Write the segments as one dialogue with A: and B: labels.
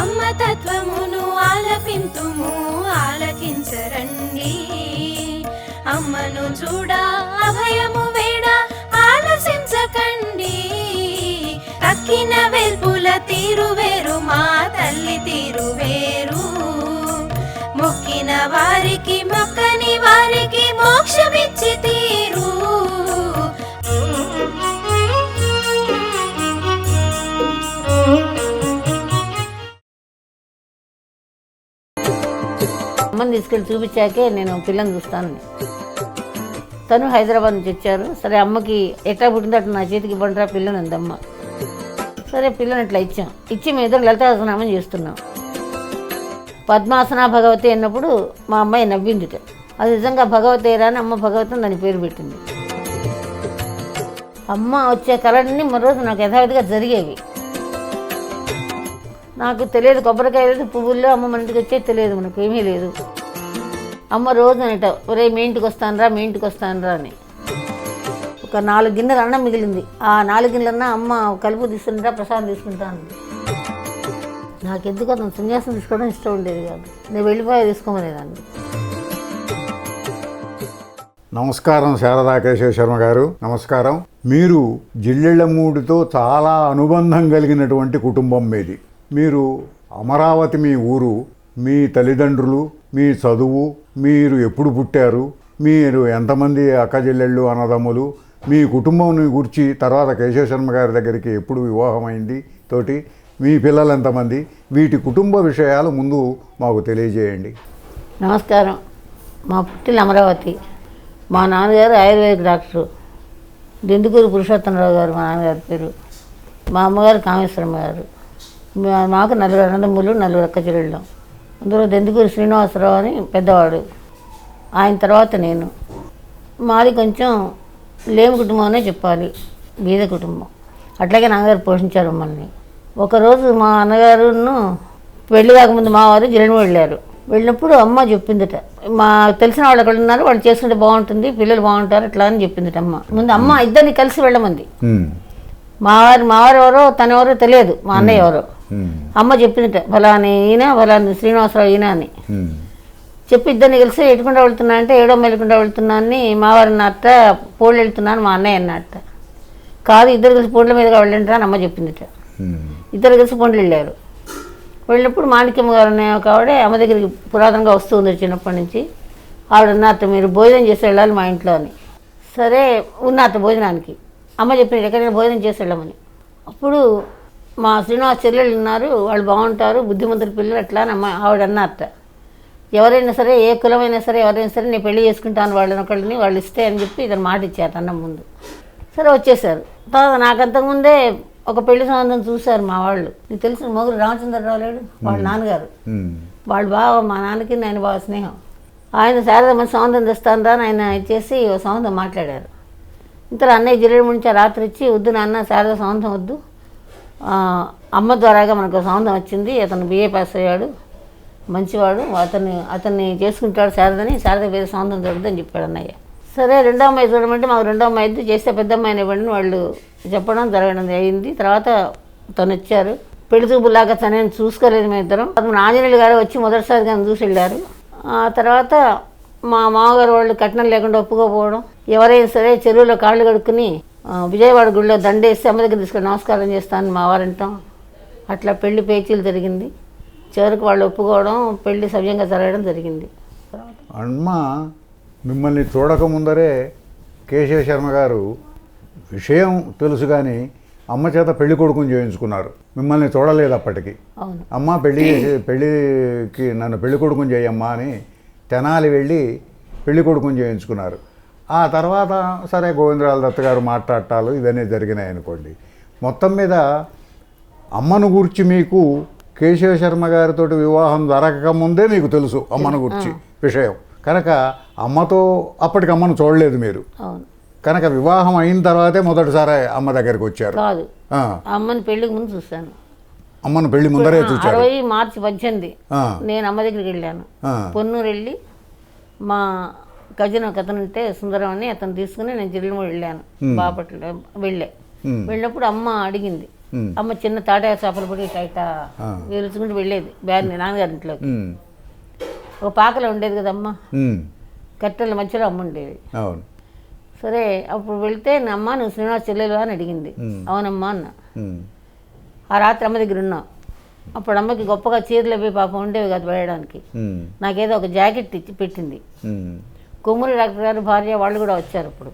A: అమ్మ తత్వమును ఆలపింతుము ఆలకించరండి. అమ్మను చూడ అభయము వేడ ఆలసించకండి తక్కిన వెల్పుల తీరువేరు మా తల్లి తీరు వేరు. మొక్కిన వారికి మొక్కని వారికి మోక్షమిచ్చితి.
B: అమ్మని తీసుకెళ్ళి చూపించాకే నేను పిల్లని చూస్తాను. తను హైదరాబాద్ నుంచి వచ్చారు. సరే అమ్మకి ఎట్లా పుట్టిందో అట్లా నా చేతికి ఇవ్వండిరా పిల్లని ఉంది అమ్మ సరే పిల్లని అట్లా ఇచ్చాం. ఇచ్చి మేము ఇద్దరు లలితాసనామం చేస్తున్నాం. పద్మాసన భగవతి అన్నప్పుడు మా అమ్మాయి నవ్వింది అది నిజంగా భగవతి అని అమ్మ భగవతి దాని పేరు పెట్టింది. అమ్మ వచ్చే కళలన్నీ మరో రోజు నాకు యథావిధిగా జరిగేవి. నాకు తెలియదు కొబ్బరికాయ లేదు పువ్వుల్లో అమ్మ మన ఇంటికి వచ్చే తెలియదు మనకు ఏమీ లేదు. అమ్మ రోజు అనేట ఒరే మీ ఇంటికి వస్తానరా మీ ఇంటికి వస్తానరా అని. ఒక నాలుగు గిన్నెలు అన్నం మిగిలింది. ఆ నాలుగు గిన్నెలన్నా అమ్మ కలుపు తీసుకుంటా ప్రసాదం తీసుకుంటాను నాకు ఎందుకు అతను సన్యాసం తీసుకోవడం ఇష్టం ఉండేది కాదు. నేను వెళ్ళిపోయి తీసుకోమనేదాన్ని.
C: నమస్కారం శారదా కేశవ శర్మ గారు. నమస్కారం. మీరు జిల్లెళ్ళమూడితో చాలా అనుబంధం కలిగినటువంటి కుటుంబం మీది. మీరు అమరావతి మీ ఊరు మీ తల్లిదండ్రులు మీ చదువు మీరు ఎప్పుడు పుట్టారు మీరు ఎంతమంది అక్కజెల్లెళ్ళు అన్నదమ్ములు మీ కుటుంబం గురించి తర్వాత కేశవశర్మ గారి దగ్గరికి ఎప్పుడు వివాహమైంది తోటి మీ పిల్లలు ఎంతమంది వీటి కుటుంబ విషయాలు ముందు మాకు తెలియజేయండి.
B: నమస్కారం. మా పుట్టిన అమరావతి మా నాన్నగారు ఆయుర్వేదిక్ డాక్టరు దెందుకూరు పురుషోత్తమరావు గారు మా నాన్నగారి పేరు మా అమ్మగారు కామేశ్వరమ్మ గారు. మాకు నలుగురు అన్నదమ్ములు నలుగురు అక్క చెల్లెళ్ళం. అందులో దెందుకూరు శ్రీనివాసరావు అని పెద్దవాడు. ఆయన తర్వాత నేను. మాది కొంచెం లేమి కుటుంబం అనే చెప్పాలి. బీద కుటుంబం. అట్లాగే నాన్నగారు పోషించారు మమ్మల్ని. ఒకరోజు మా అన్నగారును పెళ్ళి కాకముందు మా వారు జరిగిన వెళ్ళారు. వెళ్ళినప్పుడు అమ్మ చెప్పిందిట మా తెలిసిన వాళ్ళు ఎక్కడ ఉన్నారు? వాళ్ళు చేసుకుంటే బాగుంటుంది పిల్లలు బాగుంటారు ఇట్లా అని చెప్పిందిట అమ్మ. ముందు అమ్మ ఇద్దరిని కలిసి వెళ్ళమంది.
C: ఉమ్,
B: మా వారు మా వారు ఎవరో తన ఎవరో తెలియదు. మా అన్నయ్య ఎవరో అమ్మ చెప్పిందిట ఫలాని ఈయన ఫలాని శ్రీనివాసరావు ఈయన అని. చెప్పి ఇద్దరిని కలిసి ఎటుకుండా వెళ్తున్నా అంటే ఏడో మెలుకుండా వెళ్తున్నా అని మా వారు అన్నట్ట పోళ్ళు వెళ్తున్నాను మా అన్నయ్య అన్నట్ట. కాదు ఇద్దరు కలిసి పోట్ల మీదుగా వెళ్ళంటారా అని అమ్మ చెప్పిందిట. ఇద్దరు కలిసి పొండ్లు వెళ్ళారు. వెళ్ళినప్పుడు మాణిక్యమ్మ గారు అనే ఒక ఆవిడ అమ్మ దగ్గరికి పురాతనంగా వస్తూ ఉంది చిన్నప్పటి నుంచి. ఆవిడ అన్నట్టు మీరు భోజనం చేసి వెళ్ళాలి మా ఇంట్లో అని. సరే ఉన్నట్టు భోజనానికి. అమ్మ చెప్పింది ఎక్కడైనా భోజనం చేసి వెళ్ళమని అప్పుడు మా శ్రీనివాస్ చెల్లెళ్ళు ఉన్నారు వాళ్ళు బాగుంటారు బుద్ధిమంతుల పిల్లలు అట్లా అని అమ్మ ఆవిడ అన్నట్ట ఎవరైనా సరే ఏ కులమైనా సరే ఎవరైనా సరే నేను పెళ్ళి చేసుకుంటాను వాళ్ళని ఒకళ్ళని వాళ్ళు ఇస్తే అని చెప్పి ఇతను మాట ఇచ్చారు అన్న ముందు. సరే వచ్చేసారు. తర్వాత నాకు అంతకుముందే ఒక పెళ్ళి సంబంధం చూశారు మా వాళ్ళు. నీకు తెలిసిన మొగుడు రామచంద్రరావు లేడు వాళ్ళ నాన్నగారు. వాళ్ళు బాగా మా నాన్నకి నేను బాగా స్నేహం. ఆయన శారదమ్మ సంబంధం తెస్తాను అని ఆయన ఇచ్చేసి ఓ సంబంధం మాట్లాడారు. ఇంతలో అన్నయ్య జిల్లేడు నుంచి రాత్రి ఇచ్చి వద్దు నాన్న శారద సంబంధం వద్దు. అమ్మ ద్వారాగా మనకు ఒక సంబంధం వచ్చింది. అతను బిఏ పాస్ అయ్యాడు. మంచివాడు. అతన్ని అతన్ని చేసుకుంటాడు శారదని. శారద వేరే సంబంధం దొరుకుతుందని చెప్పాడు అన్నయ్య. సరే రెండో అమ్మాయి చూడమంటే మాకు రెండో అమ్మాయి చేస్తే పెద్ద అమ్మాయిని ఇవ్వండి వాళ్ళు చెప్పడం జరగడం అయింది. తర్వాత తను వచ్చారు. పెళ్ళి చూపులాగా తనని చూసుకోలేదు మేము ఇద్దరం అతను ఆంజనేయులు గారు వచ్చి మొదటిసారిగా చూసి వెళ్ళారు. ఆ తర్వాత మా మామగారు వాళ్ళు కట్నం లేకుండా ఒప్పుకోపోవడం ఎవరైనా సరే చెరువులో కాళ్ళు కడుక్కుని విజయవాడ గుడిలో దండేసి అమ్మ దగ్గర తీసుకొని నమస్కారం చేస్తాను మా వారంటాం అట్లా పెళ్ళి పేచీలు జరిగింది. చివరికి వాళ్ళు ఒప్పుకోవడం పెళ్ళి సవ్యంగా జరగడం జరిగింది.
C: అమ్మ మిమ్మల్ని చూడకముందరే కేశవ శర్మ గారు విషయం తెలుసు కానీ అమ్మ చేత పెళ్ళి కొడుకుని చేయించుకున్నారు. మిమ్మల్ని చూడలేదు అప్పటికి.
B: అవును.
C: అమ్మ పెళ్ళి చేసి పెళ్ళికి నన్ను పెళ్ళి కొడుకుని చేయమ్మా అని తెనాలి వెళ్ళి పెళ్ళి కొడుకుని చేయించుకున్నారు. ఆ తర్వాత సరే గోవిందరాల దత్త గారు మాట్లాడటాలు ఇవన్నీ జరిగినాయి అనుకోండి. మొత్తం మీద అమ్మను గురించి మీకు కేశవ శర్మ గారితో వివాహం జరగకముందే మీకు తెలుసు అమ్మను గురించి విషయం. కనుక అమ్మతో అప్పటికి అమ్మను చూడలేదు మీరు. కనుక వివాహం అయిన తర్వాతే మొదటిసారి అమ్మ దగ్గరికి వచ్చారు.
B: అమ్మని పెళ్ళికి ముందు చూశాను.
C: అమ్మను పెళ్ళి ముందరే చూచారు.
B: అరవై మార్చి పద్దెనిమిది. నేను అమ్మ దగ్గరికి వెళ్ళాను. పొన్నూరు వెళ్ళి మా కజిన్ ఒక అతను ఉంటే సుందరం అని అతను తీసుకుని నేను జిల్లు వెళ్ళాను. బాపట్ల వెళ్ళే. వెళ్ళినప్పుడు అమ్మ అడిగింది
C: మ్మ్.
B: అమ్మ చిన్న తాటాయ చేపలు పడి
C: ఆ.
B: వేలుచుకుంటూ వెళ్ళేది బ్యాన్ని నాన్నగారింట్లోకి
C: ఉమ్,
B: ఒక పాకలో ఉండేది కదమ్మ. కట్టెల మధ్యలో అమ్మ ఉండేది. సరే అప్పుడు వెళ్తే నా అమ్మ నువ్వు శ్రీనివాస్ చెల్లెలు అని అడిగింది.
C: మ్మ్.
B: అవునమ్మా అన్న. ఆ రాత్రి అమ్మ దగ్గర ఉన్నాం. అప్పుడు అమ్మకి గొప్పగా చీరలు అవి పాపం ఉండేవి కాదు వేయడానికి. నాకేదో ఒక జాకెట్ ఇచ్చి పెట్టింది. కొమ్మురి డాక్టర్ గారు భార్య వాళ్ళు కూడా వచ్చారు అప్పుడు.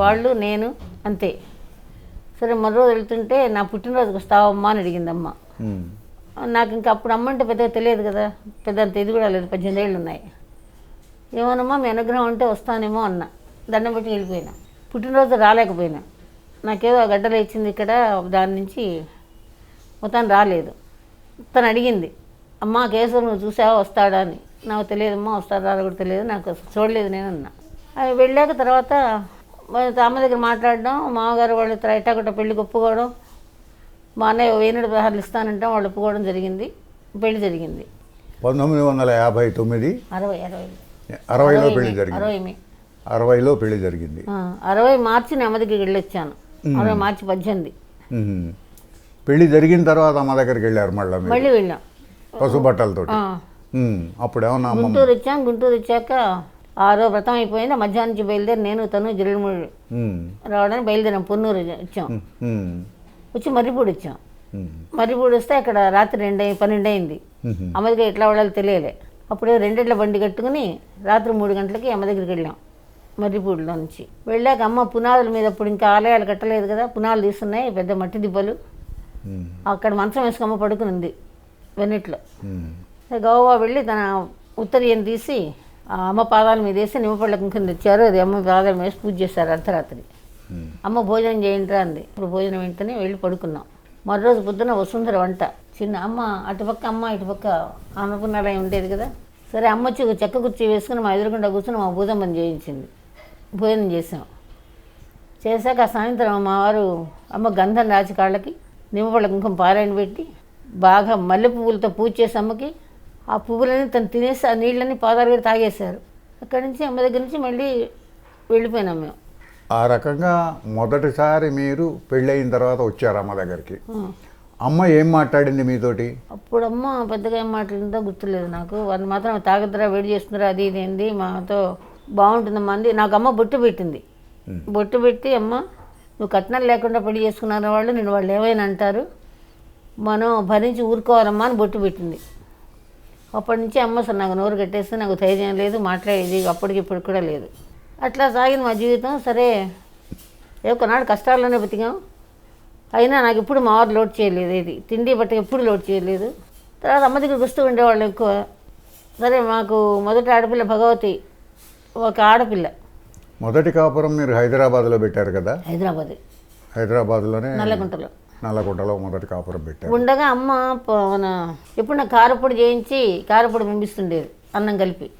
B: వాళ్ళు నేను అంతే. సరే మరో రోజు వెళ్తుంటే నా పుట్టినరోజుకి వస్తావమ్మా అని అడిగింది అమ్మ నాకు ఇంకా అప్పుడు అమ్మ అంటే పెద్దగా తెలియదు కదా. పెద్ద అంత ఇది కూడా లేదు పద్దెనిమిది ఏళ్ళు ఉన్నాయి. ఏమోనమ్మా మీ అనుగ్రహం ఉంటే వస్తానేమో అన్న. దండం పెట్టి వెళ్ళిపోయినా. పుట్టినరోజు రాలేకపోయినా. నాకేదో గడ్డలు ఇచ్చింది ఇక్కడ దాని నుంచి మొత్తం రాలేదు. తను అడిగింది అమ్మ కేశవ్ నువ్వు చూసావా? వస్తాడా? అని. నాకు తెలియదమ్మా వస్తాడా? రాదో కూడా తెలియదు. నాకు చూడలేదు నేను అన్న అది వెళ్ళాక తర్వాత అమ్మ దగ్గర మాట్లాడడం మామగారు వాళ్ళు ఎట్టాగొట్ట పెళ్ళికి ఒప్పుకోవడం మా అన్నయ్య వేనుడు పదహారులు ఇస్తానంటాం వాళ్ళు ఒప్పుకోవడం జరిగింది. పెళ్ళి జరిగింది.
C: పంతొమ్మిది వందల యాభై తొమ్మిది
B: అరవై అరవై.
C: అరవైలో
B: పెళ్ళి
C: జరిగింది.
B: అరవై
C: అరవైలో పెళ్ళి జరిగింది.
B: అరవై మార్చి దగ్గరికి వెళ్ళొచ్చాను. అరవై మార్చి పద్దెనిమిది.
C: పెళ్ళి జరిగిన తర్వాత అమ్మ దగ్గరికి వెళ్ళారు మళ్ళీ
B: మళ్ళీ వెళ్ళాం.
C: పసుపు బట్టలతో అప్పుడు ఏమన్నా
B: గుంటూరు వచ్చాం గుంటూరు వచ్చాక ఆరో వ్రతం అయిపోయింది. మధ్యాహ్నం నుంచి బయలుదేరి నేను తను జిల్లమూడి
C: ఉమ్,
B: రావడానికి బయలుదేరాం పొన్నూరు వచ్చాం. వచ్చి మర్రిపూడి వచ్చాం. మర్రిపూడి వస్తే అక్కడ రాత్రి రెండు పన్నెండు అయింది. అమ్మ దగ్గర ఎట్లా వెళ్ళాలో తెలియలే. అప్పుడే రెండేళ్ళ బండి కట్టుకుని రాత్రి మూడు గంటలకి అమ్మ దగ్గరికి వెళ్ళాం మర్రిపూడిలో నుంచి. వెళ్ళాక అమ్మ పునాదుల మీద అప్పుడు ఇంకా ఆలయాలు కట్టలేదు కదా పునాదులు తీస్తున్నాయి పెద్ద మట్టి దిబ్బలు. అక్కడ మంచం వేసుకు అమ్మ పడుకుని ఉంది వెన్నెట్లో గోవా వెళ్ళి తన ఉత్తరీయం తీసి ఆ అమ్మ పాదాల మీద వేసి నిమ్మపళ్ళ కుంకుమ తెచ్చారు. అది అమ్మ పాదాల మీద వేసి పూజ చేశారు అర్ధరాత్రి. అమ్మ భోజనం చేయండిరా అంది. ఇప్పుడు భోజనం వెంటనే వెళ్ళి పడుకున్నాం. మరో రోజు పొద్దున వసుంధర వంట. చిన్న అమ్మ అటుపక్క అమ్మ ఇటుపక్క అన్నపూర్ణాలయం ఉండేది కదా. సరే అమ్మ వచ్చి చెక్క కుర్చీ వేసుకుని మా ఎదురుకుండా కూర్చొని మా భూజమ్మం చేయించింది. భోజనం చేసాం చేశాక ఆ సాయంత్రం మా వారు అమ్మ గంధం రాచి కాళ్ళకి నిమ్మపళ్ళ కుంకుమ పారాయణ పెట్టి బాగా మల్లె పువ్వులతో పూజ చేసి అమ్మకి ఆ పువ్వులని తను తినేసి ఆ నీళ్ళని పాదాలు కూడా తాగేశారు. అక్కడి నుంచి అమ్మ దగ్గర నుంచి మళ్ళీ వెళ్ళిపోయినాం మేము.
C: ఆ రకంగా మొదటిసారి మీరు పెళ్ళయిన తర్వాత వచ్చారు అమ్మ దగ్గరికి. అమ్మ ఏం మాట్లాడింది మీతోటి?
B: అప్పుడు అమ్మ పెద్దగా ఏం మాట్లాడిందో గుర్తులేదు నాకు. వాళ్ళు మాత్రం తాగద్రా వేడి చేస్తున్నారా అది ఇది ఏంది మాతో బాగుంటుందమ్మా అంది. నాకు అమ్మ బొట్టు పెట్టింది. బొట్టు పెట్టి అమ్మ నువ్వు కట్నం లేకుండా పెళ్ళి చేసుకున్న వాళ్ళు నేను వాళ్ళు ఏమైనా అంటారు? మనం భరించి ఊరుకోవాలమ్మా అని బొట్టు పెట్టింది. అప్పటి నుంచి అమ్మ అసలు నాకు నోరు కట్టేస్తే నాకు ధైర్యం లేదు మాట్లాడేది అప్పటికి ఇప్పుడు కూడా లేదు. అట్లా సాగింది మా జీవితం. సరే ఏ కొన్నాడు కష్టాల్లోనే బతికాం. అయినా నాకు ఇప్పుడు మా వారు లోడ్ చేయలేదు ఇది తిండి బట్ట ఎప్పుడు లోడ్ చేయలేదు. తర్వాత అమ్మ దగ్గరికి వస్తూ ఉండేవాళ్ళు ఎక్కువ. సరే మాకు మొదటి ఆడపిల్ల భగవతి ఒక ఆడపిల్ల.
C: మొదటి కాపురం మీరు హైదరాబాద్లో పెట్టారు కదా?
B: హైదరాబాద్.
C: హైదరాబాద్లోనే
B: నల్లగుంటలో.
C: నల్లకుంటలో మొదటి కాపురం పెట్టారు.
B: ఉండగా అమ్మ మన ఎప్పుడు నాకు కారపొడి చేయించి కారపొడి పంపిస్తుండేది అన్నం కలిపి.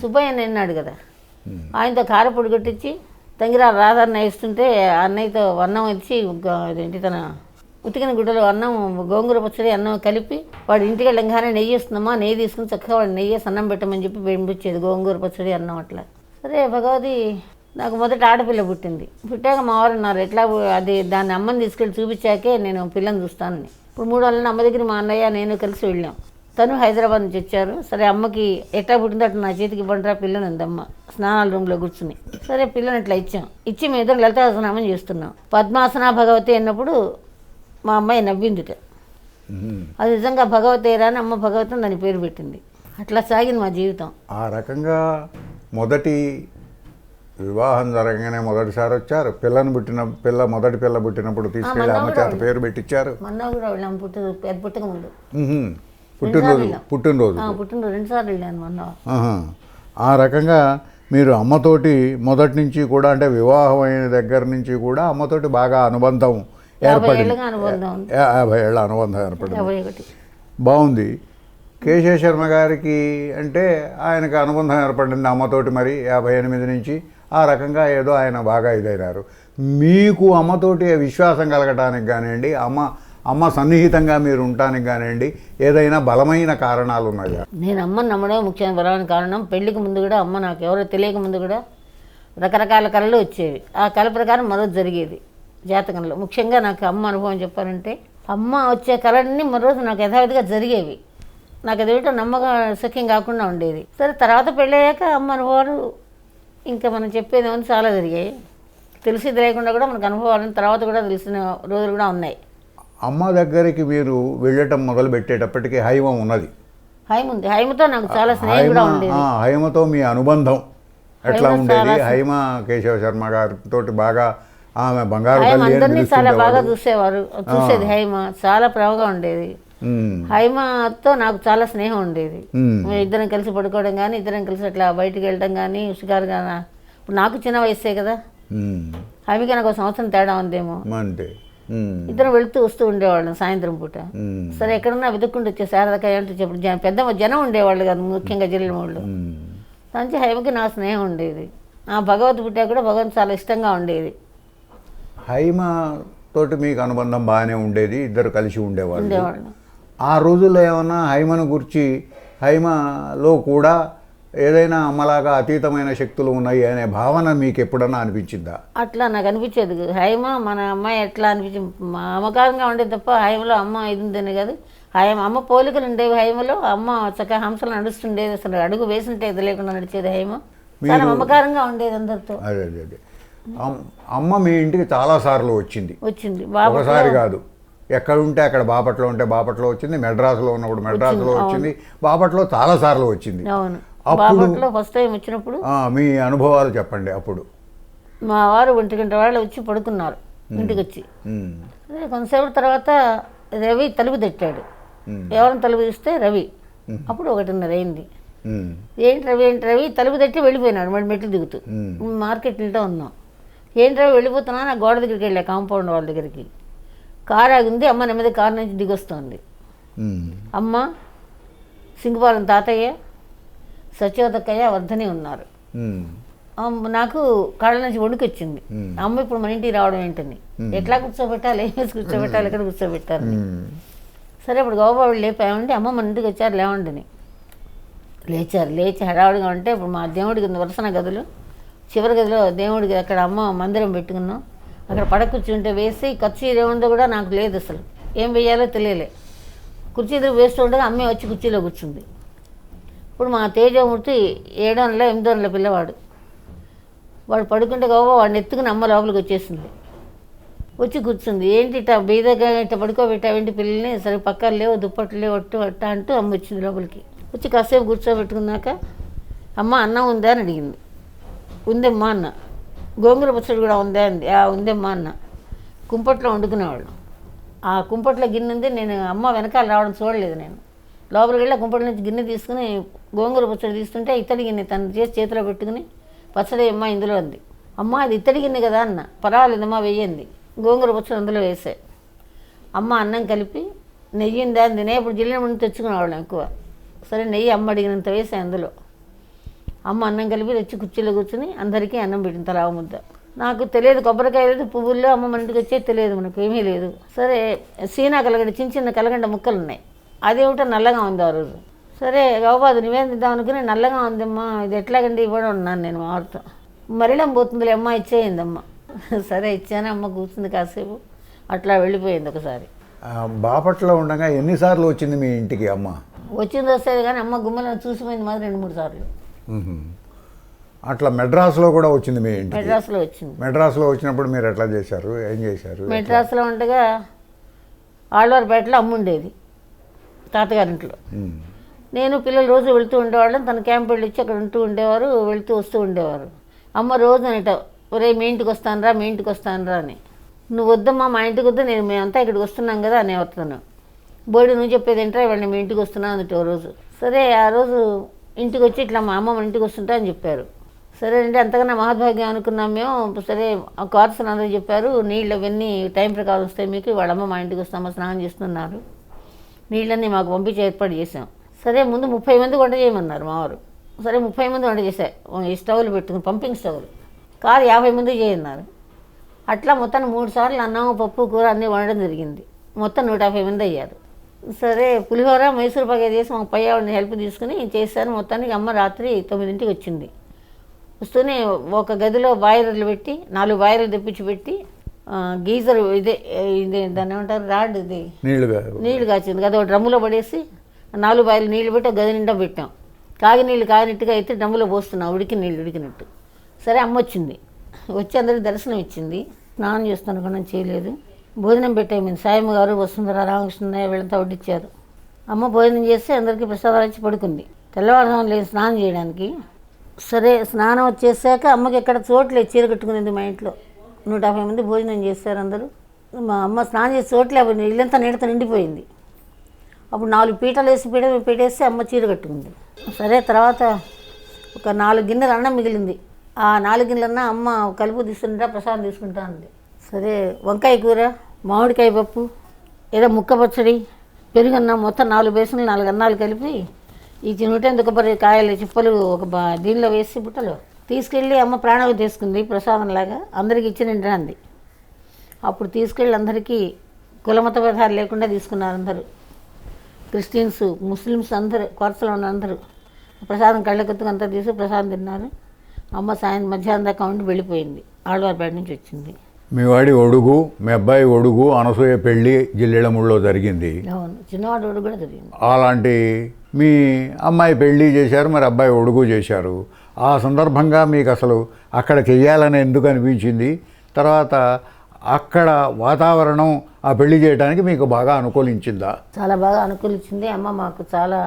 B: సుబ్బయ్య నిన్నాడు కదా. ఆయనతో కారపొడి కొట్టించి తంగిరా రాధన్న వేస్తుంటే అన్నయ్యతో అన్నం ఇచ్చి గ- అదేంటి తన ఉతికిన గుడ్డలో అన్నం గోంగూర పచ్చడి అన్నం కలిపి వాడు ఇంటికి వెళ్ళంగానే నెయ్యి వస్తుందమ్మా నెయ్యి తీసుకుని చక్కగా వాడు నెయ్యి అన్నం పెట్టమని చెప్పి పంపించేది గోంగూర పచ్చడి అన్నం అట్లా. సరే భగవతి నాకు మొదట ఆడపిల్ల పుట్టింది. పుట్టాక మా వారు అన్నారు ఎట్లా అది దాన్ని అమ్మని తీసుకెళ్ళి చూపించాకే నేను పిల్లని చూస్తానని ఇప్పుడు మూడు వాళ్ళని అమ్మ దగ్గర మా అన్నయ్య నేను కలిసి వెళ్ళాం. తను హైదరాబాద్ నుంచి వచ్చారు. సరే అమ్మకి ఎట్లా పుట్టిందో అట్లా నా చేతికి బండరా పిల్లని అమ్మ స్నానాల రూమ్లో కూర్చుని. సరే పిల్లని ఇట్లా ఇచ్చాం. ఇచ్చి ఇద్దరు లలితాసనామం చేస్తున్నాం. పద్మాసన భగవతి అన్నప్పుడు మా అమ్మాయి నవ్విందిట. అది నిజంగా భగవతేరా అని అమ్మ భగవతి దాని పేరు పెట్టింది. అట్లా సాగింది మా జీవితం.
C: ఆ రకంగా మొదటి వివాహం జరగగానే మొదటిసారి వచ్చారు. పిల్లని పుట్టిన పిల్ల మొదటి పిల్ల పుట్టినప్పుడు తీసుకెళ్ళి అమ్మ చేత పేరు పెట్టించారు. పుట్టినరోజు. పుట్టినరోజు.
B: ఆ,
C: రకంగా మీరు అమ్మతోటి మొదటి నుంచి కూడా అంటే వివాహం అయిన దగ్గర నుంచి కూడా అమ్మతోటి బాగా అనుబంధం ఏర్పడింది. యా- యాభై ఏళ్ళ అనుబంధం ఏర్పడింది. బాగుంది. కేశవ శర్మ గారికి అంటే ఆయనకు అనుబంధం ఏర్పడింది అమ్మతోటి మరి యాభై ఎనిమిది నుంచి. ఆ రకంగా ఏదో ఆయన బాగా ఇదైనారు. మీకు అమ్మతోటి విశ్వాసం కలగటానికి కానివ్వండి అమ్మ అమ్మ సన్నిహితంగా మీరు ఉండటానికి కానివ్వండి ఏదైనా బలమైన కారణాలు ఉన్నాయా?
B: నేను అమ్మని నమ్మడం ముఖ్యమైన బలమైన కారణం. పెళ్ళికి ముందు కూడా అమ్మ నాకు ఎవరో తెలియక ముందు కూడా రకరకాల కళలు వచ్చేవి. ఆ కళ ప్రకారం మరో జరిగేది జాతకంలో. ముఖ్యంగా నాకు అమ్మ అనుభవం చెప్పాలంటే అమ్మ వచ్చే కళలన్నీ మరోజు నాకు యథావిధిగా జరిగేవి. నాకు అదేమిటో నమ్మకం సఖ్యం కాకుండా ఉండేది. సరే తర్వాత పెళ్ళయ్యాక అమ్మ అనుభవాలు ఇంకా మనం చెప్పేది ఏమో చాలా జరిగాయి. తెలిసి తెలియకుండా కూడా మనకు అనుభవాలు తర్వాత కూడా తెలిసిన రోజులు కూడా ఉన్నాయి.
C: అమ్మ దగ్గరికి మీరు వెళ్ళటం మొదలు పెట్టేటప్పటికి హైమం ఉన్నది.
B: హైమ ఉంది. హైమతో నాకు చాలా స్నేహం కూడా ఉండేది.
C: హైమతో మీ అనుబంధం ఎట్లా ఉండేది? హైమ కేశవ శర్మ గారితో బాగా ఆమె బంగారు
B: అందరినీ చాలా బాగా. చూసేవారు. చూసేది హైమ. చాలా ప్రేమగా ఉండేది. హైమతో నాకు చాలా స్నేహం ఉండేది. మేము ఇద్దరం కలిసి పడుకోవడం కానీ ఇద్దరం కలిసి అట్లా బయటికి వెళ్ళడం కానీ షికారు కానీ ఇప్పుడు నాకు చిన్న వయసే కదా.
C: ఉమ్,
B: హైమకి నాకు ఒక సంవత్సరం తేడా ఉందేమో.
C: ఉమ్,
B: ఇద్దరం వెళ్తూ వస్తూ ఉండేవాళ్ళం సాయంత్రం పూట. సరే ఎక్కడన్నా వెతుక్కుంటూ వచ్చే శారదకాయ అంటే చెప్పు జన పెద్ద జనం ఉండేవాళ్ళు కదా ముఖ్యంగా జిల్లా వాళ్ళు. మంచి హైమకి నా స్నేహం ఉండేది. ఆ భగవత్ పుట్టా కూడా భగవంత్ చాలా ఇష్టంగా ఉండేది.
C: హైమ తోటి మీకు అనుబంధం బాగానే ఉండేది ఇద్దరు కలిసి ఉండేవాళ్ళు.
B: ఉండేవాళ్ళు.
C: ఆ రోజుల్లో ఏమన్నా హైమను గురించి హైమలో కూడా ఏదైనా అమ్మలాగా అతీతమైన శక్తులు ఉన్నాయి అనే భావన మీకు ఎప్పుడన్నా అనిపించిందా?
B: అట్లా నాకు అనిపించేది హైమ మన అమ్మాయి ఎట్లా అనిపించి అమ్మకారంగా ఉండేది తప్ప హైమలో అమ్మ ఇది ఉందని కాదు. హైమ అమ్మ పోలికలు ఉండేవి హైమలో. అమ్మ చక్కగా హంసలు నడుస్తుండేది అసలు అడుగు వేసింటే ఇది లేకుండా నడిచేది హైమ. చాలా మమకారంగా ఉండేది అందరితో.
C: అదే అదే అదే. అమ్- అమ్మ మీ ఇంటికి చాలాసార్లు వచ్చింది.
B: వచ్చింది. బాబు
C: ఒకసారి కాదు. ఎక్కడ ఉంటే అక్కడ బాపట్లో ఉంటే బాపట్లో వచ్చింది మెడ్రాస్లో ఉన్నప్పుడు మెడ్రాస్లో వచ్చింది బాపట్లో చాలాసార్లు వచ్చింది. అప్పుడు-
B: ఫస్ట్ టైం వచ్చినప్పుడు?
C: మీ అనుభవాలు చెప్పండి అప్పుడు.
B: మా వారు ఒంటి గంట వాళ్ళు వచ్చి పడుకున్నారు ఇంటికి వచ్చి కొంతసేపు తర్వాత రవి తలుపు తట్టాడు. ఎవరిని తలుపు తీస్తే రవి. అప్పుడు ఒకటిన్నర అయింది. ఏంటి రవి ఏంటి రవి? తలుపు తట్టి వెళ్ళిపోయినాడు మరి మెట్లు దిగుతూ. మార్కెట్ వెళ్తూ ఉన్నాం. ఏంటి రవి వెళ్ళిపోతున్నా? నా గోడ దగ్గరికి వెళ్ళా కాంపౌండ్ వాళ్ళ దగ్గరికి. కారు ఆగింది అమ్మ నెమ్మది కారు నుంచి దిగొస్తోంది. అమ్మ సింగపాలెం తాతయ్య సత్యోదక్కయ్య వర్ధని ఉన్నారు. నాకు కళ్ళ నుంచి వణుకొచ్చింది.
C: మ్మ్.
B: అమ్మ ఇప్పుడు మన ఇంటికి రావడం ఏంటని. ఎట్లా కూర్చోబెట్టాలి? ఏం వేసి కూర్చోబెట్టాలి? ఎక్కడ కూర్చోబెట్టాలి
C: ఉమ్,
B: సరే ఇప్పుడు గోపాలు లేపామంటే అమ్మ మన ఇంటికి వచ్చారు లేవండిని లేచారు లేచి హడావుడిగా ఉంటే ఇప్పుడు మా దేవుడికి వరుసన గదులు చివరి గదిలో దేవుడికి అక్కడ అమ్మ మందిరం పెట్టుకున్నాం. అక్కడ పడ కూర్చుంటే వేసి కుర్చీ ఏముందో కూడా నాకు లేదు అసలు. ఏం వేయాలో తెలియలే. కుర్చీ దగ్గర వేస్తూ ఉండగా అమ్మే వచ్చి కుర్చీలో కూర్చుంది. ఇప్పుడు మా తేజమూర్తి ఏడో నెల ఎనిమిదో నెల పిల్లవాడు. వాడు పడుకుంటే గోవా వాడిని ఎత్తుకుని అమ్మ లోపలికి వచ్చేసింది. వచ్చి కూర్చుంది. ఏంటి ఇట్లా బీదగా ఇట్లా పడుకోబెట్టావేంటి పిల్లల్ని సరే పక్కన లేవు దుప్పట్లు లేవు ఒట్టు అట్ట అంటూ అమ్మ వచ్చింది లోపలికి. వచ్చి కాసేపు కూర్చోబెట్టుకున్నాక అమ్మ అన్నం ఉందా అని అడిగింది. ఉందమ్మా అన్న. గోంగూర పచ్చడి కూడా ఉందే అంది. ఆ ఉందమ్మా అన్న. కుంపట్లో వండుకునేవాళ్ళు. ఆ కుంపట్లో గిన్నె ఉంది. నేను అమ్మ వెనకాల రావడం చూడలేదు నేను. లోపలికి వెళ్ళి కుంపటి నుంచి గిన్నె తీసుకుని గోంగూర పచ్చడి తీస్తుంటే ఇత్తడి గిన్నె తను చేసి చేతిలో పెట్టుకుని పచ్చడి అమ్మ ఇందులో ఉంది అమ్మ అది ఇత్తడి గిన్నె కదా అన్న. పర్వాలేదమ్మా వెయ్యింది గోంగూర పచ్చడి అందులో వేసే. అమ్మ అన్నం కలిపి నెయ్యి ఉందా అని తినే ఇప్పుడు జిల్లిన నుండి తెచ్చుకునేవాళ్ళం ఎక్కువ. సరే నెయ్యి అమ్మ అడిగినంత వేసే అందులో. అమ్మ అన్నం కలిపి తెచ్చి కుర్చీలో కూర్చుని అందరికీ అన్నం పెట్టిన తలా ముద్ద. నాకు తెలియదు కొబ్బరికాయ లేదు పువ్వుల్లో అమ్మ మన ఇంటికి వచ్చే తెలియదు మనకు ఏమీ లేదు. సరే సీనా కలగండ చిన్న చిన్న కలగండ ముక్కలు ఉన్నాయి. అదేమిటో నల్లగా ఉంది ఆ రోజు. సరే గౌబాదు నివేదిద్దాం అనుకుని నల్లగా ఉందమ్మా ఇది ఎట్లాగండి ఇవ్వడం ఉన్నాను నేను వారితో. మరిడం పోతుందిలే అమ్మ ఇచ్చేయిందమ్మ. సరే ఇచ్చాను అమ్మ కూర్చుంది కాసేపు. అట్లా వెళ్ళిపోయింది ఒకసారి.
C: బాపట్లో ఉండగా ఎన్నిసార్లు వచ్చింది మీ ఇంటికి అమ్మ?
B: వచ్చింది వస్తుంది కానీ అమ్మ గుమ్మలో చూసిపోయింది మాత్రం రెండు మూడు సార్లు.
C: అట్లా మెడ్రాస్లో కూడా వచ్చింది మీ ఇంటికి?
B: మెడ్రాస్లో వచ్చింది.
C: మెడ్రాస్లో వచ్చినప్పుడు మీరు ఎట్లా చేశారు? ఏం చేశారు?
B: మెడ్రాస్లో ఉండగా ఆళ్వారిపేటలో అమ్మ ఉండేది తాతగారింట్లో. నేను పిల్లలు రోజు వెళ్తూ ఉండేవాళ్ళం. తన క్యాంప్ వెళ్ళి ఇచ్చి అక్కడ ఉంటూ ఉండేవారు వెళ్తూ వస్తూ ఉండేవారు. అమ్మ రోజు అనేట ఒరే మీ ఇంటికి వస్తానురా మీ ఇంటికి వస్తానురా అని. నువ్వు వద్దమ్మా మా ఇంటికి వద్దు నేను మేమంతా ఇక్కడికి వస్తున్నాం కదా అని వస్తున్నాను బోడి నువ్వు చెప్పేది ఏంట్రా? ఇవాళ మీ ఇంటికి వస్తున్నా ఓ రోజు. సరే ఆ రోజు ఇంటికి వచ్చి ఇట్లా మా అమ్మమ్మ ఇంటికి వస్తుంటా అని చెప్పారు. సరే అండి అంతకన్నా మహద్భాగ్యం అనుకున్నాం మేము. సరే ఆ కార్సన్ అందరూ చెప్పారు నీళ్ళు అవన్నీ టైం ప్రకారం వస్తాయి మీకు వాళ్ళమ్మ మా ఇంటికి వస్తామా స్నానం చేస్తున్నారు. నీళ్ళన్నీ మాకు పంపించి ఏర్పాటు చేసాం సరే ముందు ముప్పై మంది వంట చేయమన్నారు మావారు సరే ముప్పై మంది వంట చేశారు. ఈ స్టవ్లు పెట్టుకుని పంపింగ్ స్టవ్లు. కాదు యాభై మంది చేయన్నారు. అట్లా మొత్తాన్ని మూడు సార్లు అన్నం పప్పు కూర అన్నీ వండడం జరిగింది. మొత్తం నూట యాభై మంది అయ్యారు. సరే పులిహోర మైసూరు పాక చేసి మా పై ఆవిడని హెల్ప్ తీసుకుని చేశాను మొత్తానికి అమ్మ రాత్రి తొమ్మిదింటికి వచ్చింది. వస్తూనే ఒక గదిలో బాయిలర్లు పెట్టి నాలుగు బాయిలర్లు తెప్పించి పెట్టి గీజర్ ఇదే ఇదే దాన్ని ఏమంటారు? రాడ్ ఇది. నీళ్ళు కాచింది. కదా ఒక డ్రమ్ములో పడేసి నాలుగు బాయిలు నీళ్ళు పెట్టి ఒక గది నిండా పెట్టాం. కాగి నీళ్ళు కాగినట్టుగా అయితే డ్రమ్ములో పోస్తున్నాం ఉడికి నీళ్ళు ఉడికినట్టు. సరే అమ్మ వచ్చింది. వచ్చి అందరికి దర్శనం ఇచ్చింది. స్నానం చేస్తాను కూడా చేయలేదు. భోజనం పెట్టేమింది సాయం గారు వసుంధర రామకృష్ణ వీళ్ళంతా వడ్డిచ్చారు. అమ్మ భోజనం చేసి అందరికీ ప్రసాదాలు ఇచ్చి పడుకుంది. తెల్లవారుజామున లేదు స్నానం చేయడానికి సరే స్నానం వచ్చేసాక అమ్మకి ఎక్కడ చోట్లే చీర కట్టుకునేది మా ఇంట్లో. నూట యాభై మంది భోజనం చేశారు అందరూ. మా అమ్మ స్నానం చేసి చోట్లే ఇల్లంతా నీడతో నిండిపోయింది. అప్పుడు నాలుగు పీటలు వేసి పీట పెట్టేసి అమ్మ చీర కట్టుకుంది. సరే తర్వాత ఒక నాలుగు గిన్నెలు అన్నం మిగిలింది. ఆ నాలుగు గిన్నెలన్నా అమ్మ కలుపు తీసుకుంటా ప్రసాదం తీసుకుంటా ఉంది సరే వంకాయ కూర మామిడికాయ పప్పు ఏదో ముక్క పచ్చడి పెరుగన్నం మొత్తం నాలుగు బేసన్లు నాలుగు అన్నాలు కలిపి ఈ నూటెందుకు కొబ్బరి కాయలు చిప్పలు ఒక బా దీనిలో వేసి బుట్టలో తీసుకెళ్ళి అమ్మ ప్రాణాలు తీసుకుంది ప్రసాదంలాగా అందరికి ఇచ్చి నిండినంది. అప్పుడు తీసుకెళ్ళి అందరికీ కులమత పదాలు లేకుండా తీసుకున్నారు అందరూ. క్రిస్టియన్స్ ముస్లిమ్స్ అందరూ కొరసలో ఉన్న అందరూ. ప్రసాదం కళ్ళకెత్తుకు అంతా తీసి ప్రసాదం తిన్నారు. అమ్మ సాయంత్రం మధ్యాహ్నం దాకా ఉండి వెళ్ళిపోయింది. ఆళ్వారిపేట నుంచి వచ్చింది.
C: మీ వాడి ఒడుగు మీ అబ్బాయి ఒడుగు అనసూయ పెళ్ళి జిల్లెళముళ్ళో జరిగింది.
B: చిన్నవాడు వాడు కూడా జరిగింది.
C: అలాంటి మీ అమ్మాయి పెళ్ళి చేశారు మరి అబ్బాయి ఒడుగు చేశారు. ఆ సందర్భంగా మీకు అసలు అక్కడ చెయ్యాలని ఎందుకు అనిపించింది? తర్వాత అక్కడ వాతావరణం ఆ పెళ్ళి చేయడానికి మీకు బాగా అనుకూలించిందా?
B: చాలా బాగా అనుకూలించింది. అమ్మ మాకు చాలా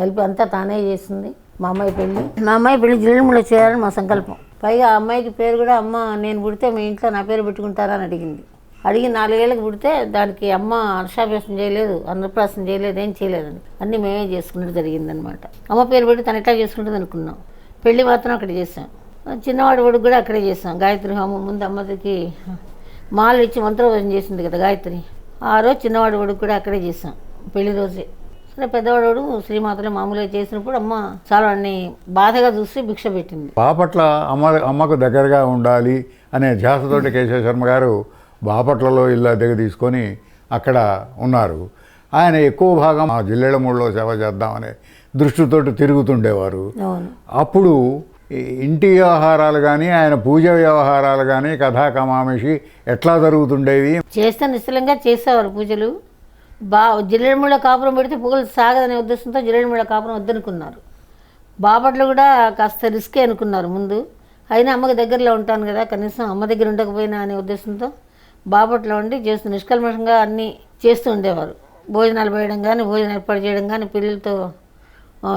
B: హెల్ప్ అంతా తానే చేసింది. మా అమ్మాయి పెళ్ళి మా అమ్మాయి పెళ్ళి జిల్లెములో చేయాలని మా సంకల్పం. పైగా ఆ అమ్మాయికి పేరు కూడా అమ్మ నేను పుడితే మీ ఇంట్లో నా పేరు పెట్టుకుంటారా? అని అడిగింది. అడిగి నాలుగేళ్ళకి పుడితే దానికి అమ్మ అర్షాభ్యాసం చేయలేదు అన్నప్రాసం చేయలేదు ఏం చేయలేదని అన్నీ మేమే చేసుకున్నట్టు జరిగిందనమాట. అమ్మ పేరు పెట్టి తను ఎట్లా చేసుకుంటుంది అనుకున్నాం. పెళ్ళి మాత్రం అక్కడ చేసాం చిన్నవాడి వాడికి కూడా అక్కడే చేసాం గాయత్రి హోమం ముందు అమ్మకి మాలు ఇచ్చి మంత్రభోజనం చేసింది కదా గాయత్రి. ఆ రోజు చిన్నవాడి వాడికి కూడా అక్కడే చేసాం పెళ్ళి రోజే. పెద్దవాడు శ్రీమాతలు మామూలుగా చేసినప్పుడు అమ్మ చాలా వాడిని బాధగా చూసి భిక్ష పెట్టింది.
C: బాపట్ల అమ్మ అమ్మకు దగ్గరగా ఉండాలి అనే ధ్యాసతోటి కేశవ శర్మ గారు బాపట్లలో ఇల్లు అద్దెకు తీసుకొని అక్కడ ఉన్నారు. ఆయన ఎక్కువ భాగం ఆ జిల్లెళమూడిలో సేవ చేద్దామనే దృష్టితోటి తిరుగుతుండేవారు. అప్పుడు ఇంటి వ్యవహారాలు కానీ ఆయన పూజ వ్యవహారాలు కానీ కథా కమామిషి ఎట్లా జరుగుతుండేవి?
B: చేస్తే నిశ్చలంగా చేసేవారు పూజలు. బా జిల్లెడముళ్ళ కాపురం పెడితే పూలు సాగదనే ఉద్దేశంతో జిల్లెడముళ్ళ కాపురం వద్దనుకున్నారు. బాపట్లు కూడా కాస్త రిస్కే అనుకున్నారు ముందు. అయినా అమ్మకి దగ్గరలో ఉంటాను కదా కనీసం అమ్మ దగ్గర ఉండకపోయినా అనే ఉద్దేశంతో బాపట్లో ఉండి చేస్తూ నిష్కల్మషంగా అన్నీ చేస్తూ ఉండేవారు. భోజనాలు పోయడం కానీ భోజనం ఏర్పాటు చేయడం కానీ పిల్లలతో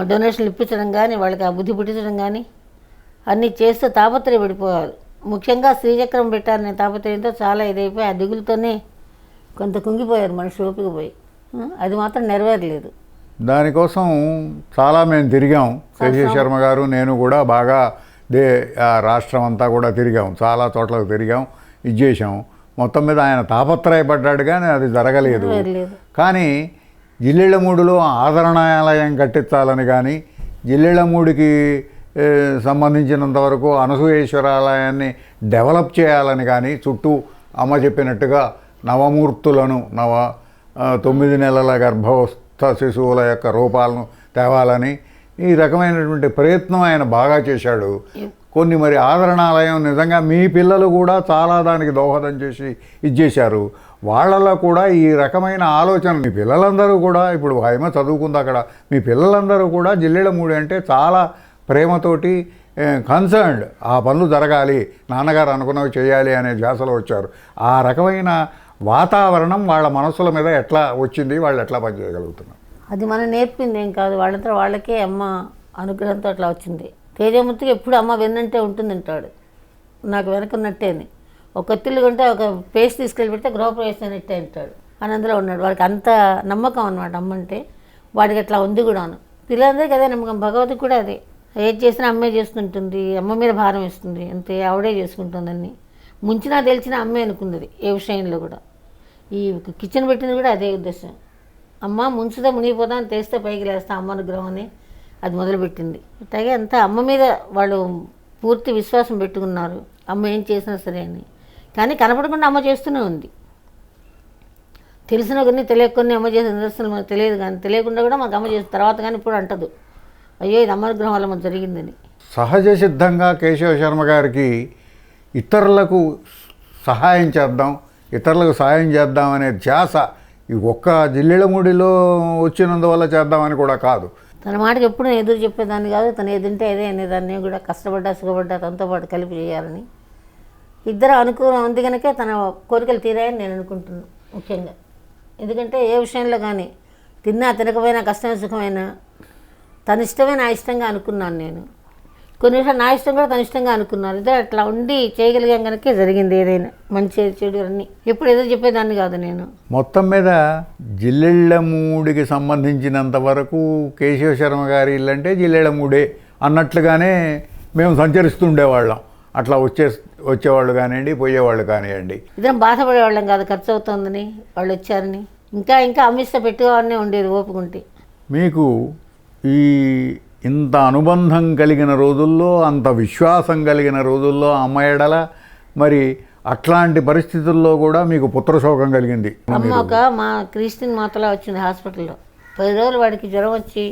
B: డొనేషన్లు ఇప్పించడం కానీ వాళ్ళకి ఆ బుద్ధి పుట్టించడం కానీ అన్నీ చేస్తూ తాపత్రయపడిపోయారు. ముఖ్యంగా శ్రీచక్రం పెట్టారనే తాపత్రయంతో చాలా ఇదైపోయి ఆ దిగులతోనే కొంత కుంగిపోయారు మనుషులు ఓపిక పోయి. అది మాత్రం నెరవేరలేదు.
C: దానికోసం చాలా మేము తిరిగాం. కేశవ శర్మ గారు నేను కూడా బాగా దే ఆ రాష్ట్రం అంతా కూడా తిరిగాం. చాలా చోట్లకు తిరిగాం ఇది చేసాం మొత్తం మీద ఆయన తాపత్రయపడ్డాడు కానీ అది జరగలేదు. కానీ జిల్లెళ్ళమూడిలో ఆదరణాలయం కట్టించాలని కానీ జిల్లెళ్ళమూడికి ఏ, సంబంధించినంత వరకు అనసూయేశ్వరాలయాన్ని డెవలప్ చేయాలని కానీ చుట్టూ అమ్మ చెప్పినట్టుగా నవమూర్తులను నవ తొమ్మిది నెలల గర్భవస్థ శిశువుల యొక్క రూపాలను తేవాలని ఈ రకమైనటువంటి ప్రయత్నం ఆయన బాగా చేశాడు. కొన్ని మరి ఆదరణాలయం నిజంగా మీ పిల్లలు కూడా చాలా దానికి దోహదం చేసి ఇచ్చేశారు. వాళ్ళలో కూడా ఈ రకమైన ఆలోచన మీ పిల్లలందరూ కూడా ఇప్పుడు హైమ చదువుకుంది అక్కడ. మీ పిల్లలందరూ కూడా జిల్లెడ మూడి అంటే చాలా ప్రేమతోటి కన్సర్న్డ్ ఆ పనులు జరగాలి నాన్నగారు అనుకున్నవి చేయాలి అనే ధ్యాసలో వచ్చారు. ఆ రకమైన వాతావరణం వాళ్ళ మనసుల మీద ఎట్లా వచ్చింది వాళ్ళు ఎట్లా పనిచేయగలుగుతున్నారు?
B: అది మనం నేర్పింది ఏం కాదు. వాళ్ళంతా వాళ్ళకే అమ్మ అనుగ్రహంతో అట్లా వచ్చింది. తేజమూర్తికి ఎప్పుడు అమ్మ వెన్నంటే ఉంటుంది అంటాడు నాకు వెనకున్నట్టేని ఒక కొత్తిల్లు కొంటే ఒక పేస్ట్ తీసుకెళ్ళి పెడితే గృహప్రవేశం అనేట్టే అంటాడు. అని అందులో ఉన్నాడు. వాడికి అంత నమ్మకం అనమాట అమ్మ అంటే వాడికి అట్లా ఉంది కూడాను. పిల్లలందరికీ అదే నమ్మకం. భగవతికి కూడా అదే. ఏది చేసినా అమ్మే చేస్తుంటుంది. అమ్మ మీద భారం ఇస్తుంది అంతే ఆవిడే చేసుకుంటుందని. ముంచినా తెలిసినా అమ్మే అనుకున్నది ఏ విషయంలో కూడా. ఈ కిచెన్ పెట్టింది కూడా అదే ఉద్దేశం. అమ్మ ముంచుదా మునిగిపోదా అని తెస్తే పైకి లేస్తా అమ్మ అనుగ్రహం అని అది మొదలుపెట్టింది. అట్లాగే అంతా అమ్మ మీద వాళ్ళు పూర్తి విశ్వాసం పెట్టుకున్నారు. అమ్మ ఏం చేసినా సరే అని. కానీ కనపడకుండా అమ్మ చేస్తూనే ఉంది. తెలిసిన కొన్ని తెలియకొని అమ్మ చేసిన నిదర్శనం మనకు తెలియదు కానీ తెలియకుండా కూడా మాకు అమ్మ చేసిన తర్వాత కానీ ఇప్పుడు అంటదు. అయ్యో ఇది అమ్మనుగ్రహం వల్ల మనకు జరిగిందని.
C: సహజ సిద్ధంగా కేశవ శర్మ గారికి ఇతరులకు సహాయం చేద్దాం. ఇతరులకు సహాయం చేద్దామనే ధ్యాస ఈ ఒక్క జిల్లెళముడిలో వచ్చినందువల్ల చేద్దామని కూడా కాదు.
B: తన మాటకి ఎప్పుడు నేను ఎదురు చెప్పేదాన్ని కాదు తను ఎదుంటే అదే అనేదాన్ని కూడా కష్టపడ్డా సుఖపడ్డా తనతో పాటు కలిపి చేయాలని. ఇద్దరు అనుకూలం ఉంది కనుక తన కోరికలు తీరాయని నేను అనుకుంటున్నాను ముఖ్యంగా. ఎందుకంటే ఏ విషయంలో కానీ తిన్నా తినకపోయినా కష్టమైన సుఖమైనా తన ఇష్టమే నా ఇష్టంగా అనుకున్నాను నేను. కొన్ని విషయాలు నా ఇష్టం కూడా తన ఇష్టంగా అనుకున్నారు. ఇద్దరు అట్లా ఉండి చేయగలిగాం కనుక జరిగింది ఏదైనా. మంచి చెడు అన్నీ. ఎప్పుడు ఏదో చెప్పేదాన్ని కాదు నేను.
C: మొత్తం మీద జిల్లెళ్ళమూడికి సంబంధించినంత వరకు కేశవ శర్మ గారి ఇల్లు అంటే జిల్లెళ్ళమూడే అన్నట్లుగానే మేము సంచరిస్తుండేవాళ్ళం. అట్లా వచ్చే వచ్చేవాళ్ళు కానివ్వండి పోయేవాళ్ళు కానివ్వండి.
B: ఇద్దరం బాధపడేవాళ్ళం కాదు. ఖర్చు అవుతోందని వాళ్ళు వచ్చారని. ఇంకా ఇంకా అమ్మిస్తే పెట్టుకోవాలనే ఉండేది ఓపుకుంటే
C: మీకు ఈ ఇంత అనుబంధం కలిగిన రోజుల్లో అంత విశ్వాసం కలిగిన రోజుల్లో అమ్మ ఎడల మరి అట్లాంటి పరిస్థితుల్లో కూడా మీకు పుత్రశోకం కలిగింది.
B: అమ్మ ఒక మా క్రిస్టియన్ మాతలా వచ్చింది హాస్పిటల్లో. పది రోజులు వాడికి జ్వరం వచ్చి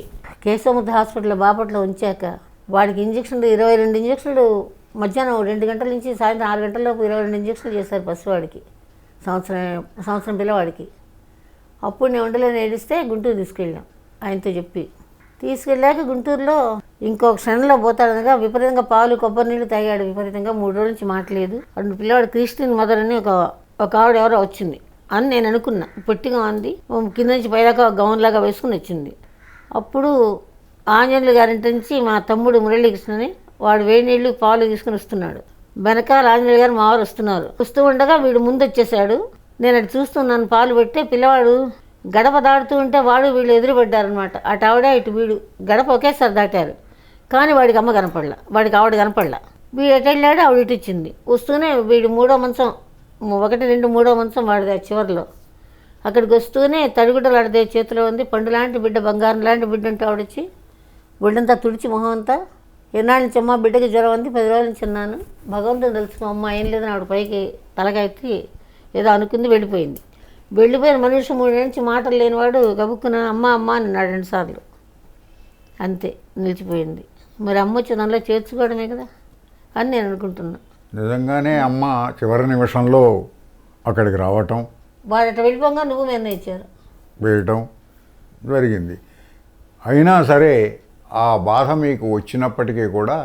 B: కేశవముద్ద హాస్పిటల్లో బాపట్లో ఉంచాక వాడికి ఇంజక్షన్లు ఇరవై రెండు ఇంజక్షన్లు మధ్యాహ్నం రెండు గంటల నుంచి సాయంత్రం ఆరు గంటల లోపు ఇరవై రెండు ఇంజక్షన్లు చేశారు పసివాడికి సంవత్సరం సంవత్సరం పిల్లవాడికి. అప్పుడు నేను ఉండలేని ఏడిస్తే గుంటూరు తీసుకెళ్ళాం ఆయనతో చెప్పి. తీసుకెళ్ళాక గుంటూరులో ఇంకొక క్షణంలో పోతాడనగా విపరీతంగా పాలు కొబ్బరి నీళ్ళు తాగాడు. విపరీతంగా మూడు రోజుల నుంచి మాట్లేదు అటు పిల్లవాడు క్రిస్టియన్ మదర్ అని ఒక ఒక ఆవిడ ఎవరో వచ్చింది. అని నేను అనుకున్నా. పొట్టిగా ఉంది కింద నుంచి పైదాకా ఒక వేసుకుని వచ్చింది. అప్పుడు ఆంజనేయులు గారింటి నుంచి మా తమ్ముడు మురళీకృష్ణని వాడు వేడి నీళ్ళు పాలు తీసుకుని వస్తున్నాడు. వెనకాల ఆంజనేయులు గారు మావారు వస్తున్నారు. వస్తూ ఉండగా వీడు ముందు వచ్చేసాడు నేను అటు చూస్తున్నాను పాలు పెట్టే పిల్లవాడు గడప దాటుతూ ఉంటే వాడు వీళ్ళు ఎదురుపడ్డారనమాట అటు ఆవిడ ఇటు వీడు గడప ఒకేసారి దాటారు. కానీ వాడికి అమ్మ కనపడలా. వాడికి ఆవిడ కనపడలా. వీడు ఎటు వెళ్ళాడు ఆవిడ ఇటు ఇచ్చింది. వస్తూనే వీడు మూడో మంచం ఒకటి రెండు మూడో మంచం వాడిది ఆ చివరిలో. అక్కడికి వస్తూనే తడిగుడ్డలాడితే చేతిలో ఉంది. పండు లాంటి బిడ్డ బంగారం లాంటి బిడ్డ అంటే ఆవిడొచ్చి బిడ్డంతా తుడిచి మొహం అంతా. ఎన్నాళ్ళ నుంచి అమ్మ బిడ్డకి జ్వరం ఉంది పది రోజుల నుంచి ఉన్నాను. భగవంతుని తెలుసుకో అమ్మ ఏం లేదని ఆవిడ పైకి తలకెత్తి ఏదో అనుకుంది వెళ్ళిపోయింది. వెళ్ళిపోయిన మనిషి మూడు నుంచి మాటలు లేనివాడు గబుక్కున అమ్మ అమ్మ అని అన్నాడు రెండుసార్లు అంతే నిలిచిపోయింది. మరి అమ్మ వచ్చి దానిలో చేర్చుకోవడమే కదా అని నేను అనుకుంటున్నా.
C: నిజంగానే అమ్మ చివరి నిమిషంలో అక్కడికి రావటం
B: వాడు అట్లా వెళ్ళిపోగా నువ్వు నిర్ణయించారు
C: వేయటం జరిగింది. అయినా సరే ఆ బాధ మీకు వచ్చినప్పటికీ కూడా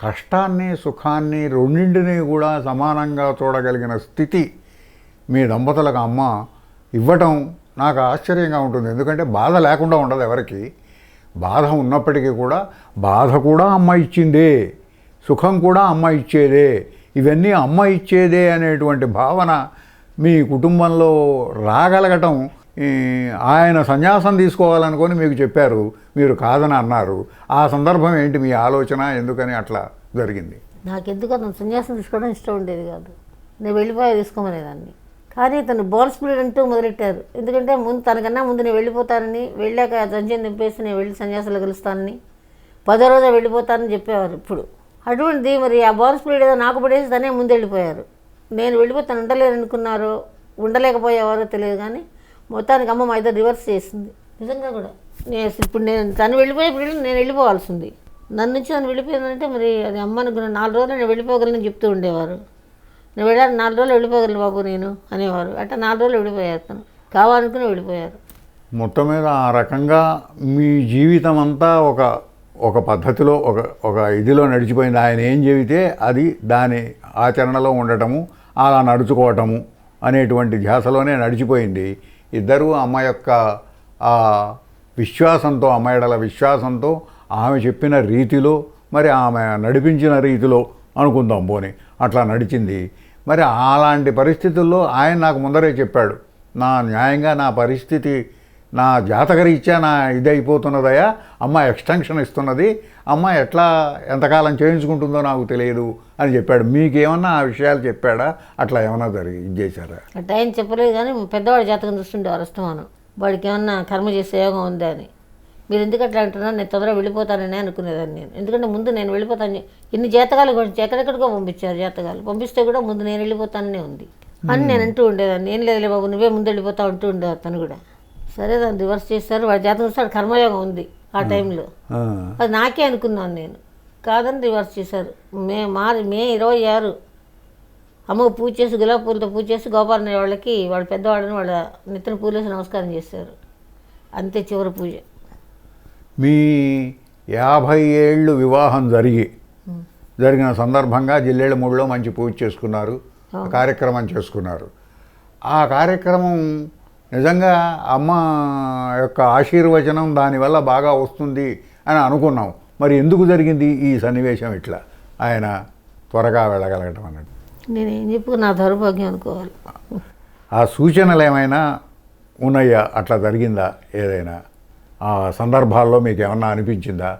C: కష్టాన్ని సుఖాన్ని రెండింటినీ కూడా సమానంగా చూడగలిగిన స్థితి మీ దంపతులకు అమ్మ ఇవ్వటం నాకు ఆశ్చర్యంగా ఉంటుంది. ఎందుకంటే బాధ లేకుండా ఉండదు ఎవరికి. బాధ ఉన్నప్పటికీ కూడా బాధ కూడా అమ్మ ఇచ్చిందే సుఖం కూడా అమ్మ ఇచ్చేదే ఇవన్నీ అమ్మ ఇచ్చేదే అనేటువంటి భావన మీ కుటుంబంలో రాగలగటం ఆయన సన్యాసం తీసుకోవాలనుకొని మీకు చెప్పారు మీరు కాదని అన్నారు. ఆ సందర్భం ఏంటి మీ ఆలోచన? ఎందుకని అట్లా జరిగింది?
B: నాకు అతను సన్యాసం తీసుకోవడం ఇష్టం ఉండేది కాదు. నేను వెళ్ళిపోయి తీసుకోమనేదాన్ని. కానీ తను బాల్ స్పీడ్ అంటూ మొదలెట్టారు. ఎందుకంటే ముందు తనకన్నా ముందు నేను వెళ్ళిపోతానని వెళ్ళాక సంచయం దింపేసి నేను వెళ్ళి సన్యాసాలు కలుస్తానని పదో రోజు వెళ్ళిపోతానని చెప్పేవారు ఇప్పుడు. అటువంటిది మరి ఆ బాల్ స్పీడ్ ఏదో నాకు పడేసి తనే ముందు వెళ్ళిపోయారు. నేను వెళ్ళిపోతాను ఉండలేరు అనుకున్నారో ఉండలేకపోయేవారో తెలియదు కానీ మొత్తానికి అమ్మ మా ఇద్దరు రివర్స్ చేసింది. నిజంగా కూడా. నేను ఇప్పుడు నేను తను వెళ్ళిపోయేప్పుడు నేను వెళ్ళిపోవాల్సింది. నన్ను నుంచి తను వెళ్ళిపోయిందంటే మరి అది అమ్మ అనుకున్న నాలుగు రోజులు నేను వెళ్ళిపోగలను చెప్తూ ఉండేవారు. నువ్వు వెళ్ళాను నాలుగు రోజులు వెళ్ళిపోగలను బాబు నేను అనేవారు. అట్లా నాలుగు రోజులు వెళ్ళిపోయారు తను. కావాలనుకుని వెళ్ళిపోయారు.
C: మొత్తం మీద ఆ రకంగా మీ జీవితం అంతా ఒక ఒక పద్ధతిలో ఒక ఒక ఇదిలో నడిచిపోయింది. ఆయన ఏం చెబితే అది దాని ఆచరణలో ఉండటము అలా నడుచుకోవటము అనేటువంటి ధ్యాసలోనే నడిచిపోయింది. ఇద్దరూ అమ్మ యొక్క ఆ విశ్వాసంతో అమ్మాయిడల విశ్వాసంతో ఆమె చెప్పిన రీతిలో మరి ఆమె నడిపించిన రీతిలో అనుకుందాం పోనీ. అట్లా నడిచింది. మరి అలాంటి పరిస్థితుల్లో ఆయన నాకు ముందరే చెప్పాడు. నా న్యాయంగా నా పరిస్థితి నా జాతకరీత్యా నా ఇది అమ్మ ఎక్స్టెన్షన్ ఇస్తున్నది. అమ్మ ఎట్లా ఎంతకాలం చేయించుకుంటుందో నాకు తెలియదు అని చెప్పాడు. మీకేమన్నా ఆ విషయాలు చెప్పాడా? అట్లా ఏమన్నా జరిగి ఇది చేశారా?
B: అట్లా ఆయన చెప్పలేదు కానీ పెద్దవాడి జాతకం చూస్తుండేవారు అస్తమానం వాడికి ఏమన్నా కర్మ చేసే యోగం ఉందా అని. మీరు ఎందుకు అట్లా అంటున్నారు? నేను తొందరగా వెళ్ళిపోతానని అనుకునేదాన్ని నేను. ఎందుకంటే ముందు నేను వెళ్ళిపోతాను. ఇన్ని జాతకాలు ఎక్కడెక్కడికో పంపించారు జాతకాలు. పంపిస్తే కూడా ముందు నేను వెళ్ళిపోతాననే ఉంది. అని నేను అంటూ ఉండేదాన్ని. ఏం లేదులే బాబు నువ్వే ముందు వెళ్ళిపోతా అంటూ ఉండేది అతను కూడా. సరే దాన్ని రివర్స్ చేశారు. వాడి జాతకం చూస్తే వాడి కర్మయోగం ఉంది ఆ టైంలో. అది నాకే అనుకున్నాను నేను. కాదని రివర్స్ చేశారు. మే మారి మే ఇరవై ఆరు అమ్మకు పూజ చేసి గులాబీ పూలతో పూజ చేసి గోపాలన్న వాళ్ళకి వాళ్ళ పెద్దవాళ్ళని వాళ్ళ నిత్యం పూలేసి నమస్కారం చేశారు. అంతే చివరి పూజ.
C: మీ యాభై ఏళ్ళు వివాహం జరిగి జరిగిన సందర్భంగా జిల్లేళ్ళ మూడులో మంచి పూజ చేసుకున్నారు కార్యక్రమం చేసుకున్నారు. ఆ కార్యక్రమం నిజంగా అమ్మ యొక్క ఆశీర్వచనం దానివల్ల బాగా వస్తుంది అని అనుకున్నాం. మరి ఎందుకు జరిగింది ఈ సన్నివేశం ఇట్లా? ఆయన త్వరగా వెళ్ళగలగటం అన్నట్టు.
B: నేనేం చెప్పు నా దౌర్భాగ్యం అనుకోవాలి.
C: ఆ సూచనలు ఏమైనా ఉన్నాయా? అట్లా జరిగిందా ఏదైనా? ఆ సందర్భాల్లో మీకు ఏమన్నా అనిపించిందా?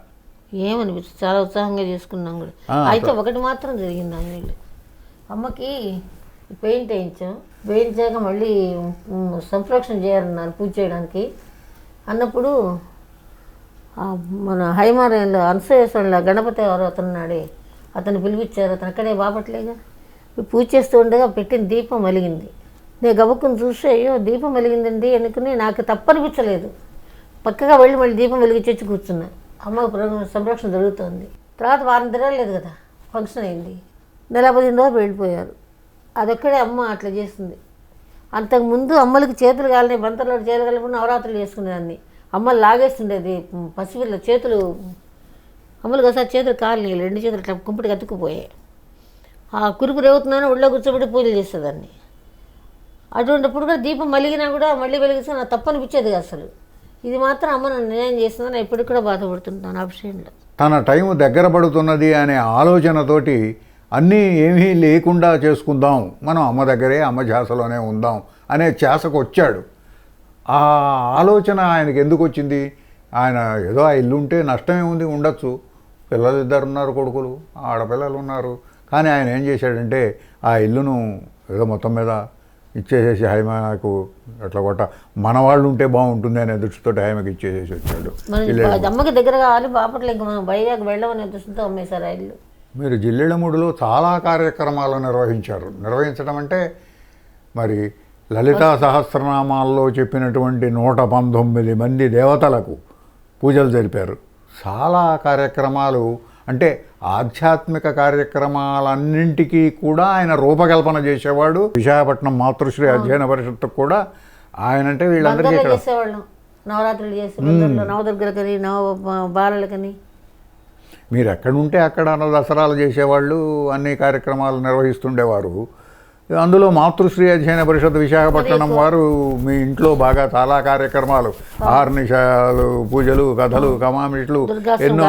B: ఏమనిపించదు? చాలా ఉత్సాహంగా చేసుకున్నాం కూడా. అయితే ఒకటి మాత్రం జరిగింది ఆంజనేయులు అమ్మకి పెయింట్ వేయించాం. వేయించాక మళ్ళీ సంప్రోక్షణ చేయాలన్నారు పూజ చేయడానికి. అన్నప్పుడు మన హైమాలయంలో అనసూయేశ్వరంలో గణపతి ఎవరు అతనున్నాడే అతను పిలిపించారు. అతను అక్కడే బాపట్లేగా. పూజ చేస్తూ ఉండగా పెట్టిన దీపం వెలిగింది. నేను గబుక్కుని చూస్తే అయ్యో దీపం వెలిగిందండి అనుకుని నాకు తప్పనిపించలేదు. పక్కగా వెళ్ళి మళ్ళీ దీపం వెలిగించి వచ్చి కూర్చున్నా. అమ్మ సంరక్షణ జరుగుతోంది. తర్వాత వారం తిరగలేదు కదా ఫంక్షన్ అయింది. నెల పదిహేను రోజులు వెళ్ళిపోయారు. అదొక్కడే అమ్మ అట్లా చేసింది. అంతకుముందు అమ్మలకి చేతులు కాలని బంతలో చేతులు కలిపి నవరాత్రులు చేసుకునేదాన్ని. అమ్మ లాగేస్తుండేది పసిపిల్ల చేతులు. అమ్మలకు ఒకసారి చేతులు కాలని రెండు చేతులు ఇట్లా కుంపుటికి అతుక్కుపోయాయి ఆ కురుపు రేగుతున్నాను ఒళ్ళో కూర్చోబెట్టి పూజలు చేసేదాన్ని. అటువంటిప్పుడు కూడా దీపం మలిగినా కూడా మళ్ళీ వెలిగిస్తే నాకు తప్పనిపించేది అసలు. ఇది మాత్రం అమ్మ నిర్ణయం చేసిందని నేను ఇప్పటికి కూడా బాధపడుతుంటాను ఆ విషయంలో
C: తన టైం దగ్గర పడుతున్నది అనే ఆలోచనతోటి అన్నీ ఏమీ లేకుండా చేసుకుందాం. మనం అమ్మ దగ్గరే అమ్మ ధ్యాసలోనే ఉందాం అనే ధ్యాసకు వచ్చాడు ఆ ఆలోచన ఆయనకి ఎందుకు వచ్చింది? ఆయన ఏదో ఆ ఇల్లు ఉంటే నష్టమే ఉంది ఉండొచ్చు. పిల్లలు ఇద్దరు ఉన్నారు కొడుకులు ఆడపిల్లలు ఉన్నారు. కానీ ఆయన ఏం చేశాడంటే ఆ ఇల్లును ఏదో మొత్తం మీద ఇచ్చేసేసి హైమాకు అట్లా కొట్ట. మన వాళ్ళు ఉంటే బాగుంటుంది అనే దృష్టితో హైమకి ఇచ్చేసేసి వచ్చాడు.
B: అమ్మకి దగ్గర కావాలి బాపట్ల ఇంకా మనం వైజాగ్ వెళ్ళమనే దృష్టితో అమ్మేశారు ఆ ఇల్లు.
C: మీరు జిల్లెళ్ళమూడిలో చాలా కార్యక్రమాలు నిర్వహించారు. నిర్వహించడం అంటే మరి లలితా సహస్రనామాల్లో చెప్పినటువంటి నూట పంతొమ్మిది మంది దేవతలకు పూజలు జరిపారు. చాలా కార్యక్రమాలు అంటే ఆధ్యాత్మిక కార్యక్రమాలన్నింటికీ కూడా ఆయన రూపకల్పన చేసేవాడు. విశాఖపట్నం మాతృశ్రీ అధ్యయన పరిషత్తుకు కూడా ఆయన అంటే వీళ్ళందరికీ
B: చేసేవాళ్ళం. నవరాత్రులు చేసి బందర్లో నవదుర్గలకని నవ బాలలకని.
C: మీరు ఎక్కడుంటే అక్కడ దసరాలు చేసేవాళ్ళు అన్ని కార్యక్రమాలు నిర్వహిస్తుండేవారు. అందులో మాతృశ్రీ అధ్యయన పరిషత్ విశాఖపట్నం వారు మీ ఇంట్లో బాగా చాలా కార్యక్రమాలు ఆర్నిషాలు పూజలు కథలు కమామిట్లు ఎన్నో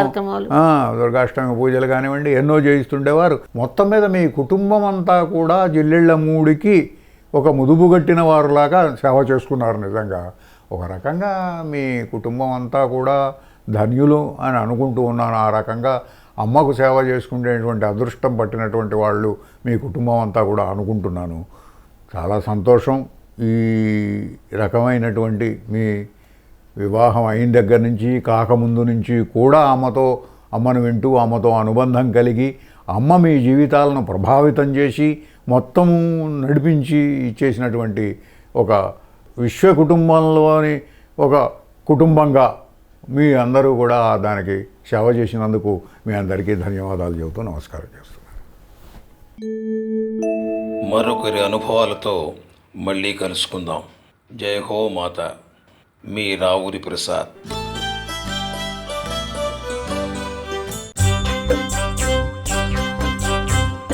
C: దుర్గాష్టమి పూజలు కానివ్వండి ఎన్నో చేయిస్తుండేవారు. మొత్తం మీద మీ కుటుంబం అంతా కూడా జిల్లెళ్ళ మూడికి ఒక ముదుపు కట్టిన వారులాగా సేవ చేసుకున్నారు నిజంగా. ఒక రకంగా మీ కుటుంబం అంతా కూడా ధన్యులు అని అనుకుంటూ ఉన్నాను. ఆ రకంగా అమ్మకు సేవ చేసుకునేటువంటి అదృష్టం పట్టినటువంటి వాళ్ళు మీ కుటుంబం అంతా కూడా అనుకుంటున్నాను. చాలా సంతోషం. ఈ రకమైనటువంటి మీ వివాహం అయిన దగ్గర నుంచి కాకముందు నుంచి కూడా అమ్మతో అమ్మను వింటూ అమ్మతో అనుబంధం కలిగి అమ్మ మీ జీవితాలను ప్రభావితం చేసి మొత్తము నడిపించి ఇచ్చేసినటువంటి ఒక విశ్వ కుటుంబంలోని ఒక కుటుంబంగా మీ అందరూ కూడా దానికి సేవ చేసినందుకు మీ అందరికీ ధన్యవాదాలు చెబుతూ నమస్కారం చేస్తున్నాను.
D: మరొకరి అనుభవాలతో మళ్ళీ కలుసుకుందాం. జై హో మాత. మీ రావురి ప్రసాద్.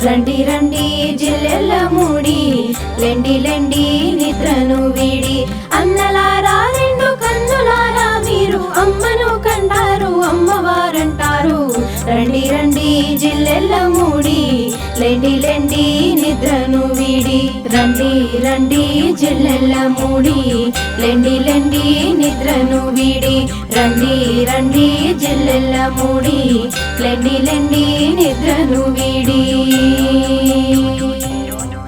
A: రండి రండి జిల్లెల్ల మూడి. లెండి లెండి నిద్రను వీడి. అన్నలారా రెండు కన్నులారా మీరు అమ్మను కంటారు అమ్మవారంటారు. రండి రండి జిల్లెల్ల మూడి. లెండి లెండి నిద్రను వీడి. రండి రండి జిల్లెల్ల మూడి. లెండి లెండి నిద్రను వీడి. రండి రండి జిల్లెల్ల మూడి. లెండి లెండి నిద్రను వీడి.